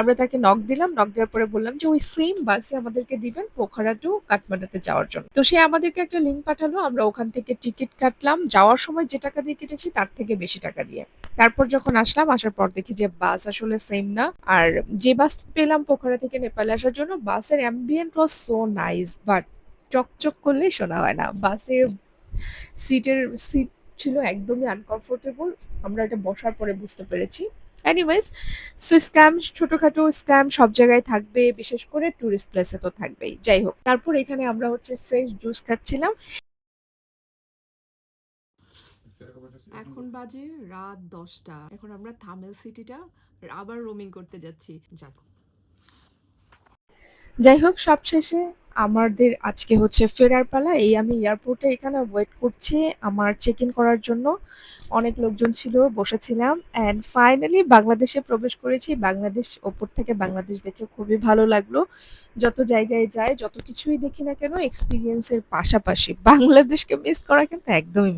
আমরা তাকে নক দিলাম। নক দেওয়ার পরে বললাম যে ওই সেম বাসে আমাদেরকে দিবেন পোখারা টু কাঠমান্ডুতে যাওয়ার জন্য। তো সে আমাদেরকে একটা লিঙ্ক পাঠালো। আমরা ওখান থেকে টিকিট কাটলাম। যাওয়ার সময় যে টাকা দিয়ে কেটেছি তার থেকে বেশি টাকা দিয়ে। তারপর যখন আসলাম, আসার পর দেখি যে বাস আসলে সেম না। আর যে বাস পেলাম পোখারা থেকে নেপালে আসার জন্য বাসের ambient was so nice but চকচক করলেই শোনা হয় না। বাসের সিটের সিট ছিল একদমই আনকমফোর্টেবল। আমরা এটা বসার পরে বুঝতে পেরেছি। এনিওয়েজ সো স্ক্যাম ছোটখাটো স্ক্যাম সব জায়গায় থাকবে। বিশেষ করে টুরিস্ট প্লেসে তো থাকবেই। যাই হোক। তারপর এখানে আমরা হচ্ছে ফ্রেশ জুস খাচ্ছিলাম। এখন বাজে রাত দশটা এখন আমরা থামেল সিটিটা আবার রোমিং করতে যাচ্ছি। যাব। যাই হোক সবশেষে আমাদের আজকে হচ্ছে ফেরার পালা। এই আমি এয়ারপোর্টে এখানে ওয়েট করছি আমার চেক ইন করার জন্য। অনেক লোকজন ছিল, বসেছিলাম। অ্যান্ড ফাইনালি বাংলাদেশে প্রবেশ করেছি। বাংলাদেশ ওপর থেকে বাংলাদেশ দেখে খুবই ভালো লাগল। যত জায়গায় যায় যত কিছুই দেখি না কেন এক্সপিরিয়েন্সের পাশাপাশি বাংলাদেশকে মিস করা কিন্তু একদমই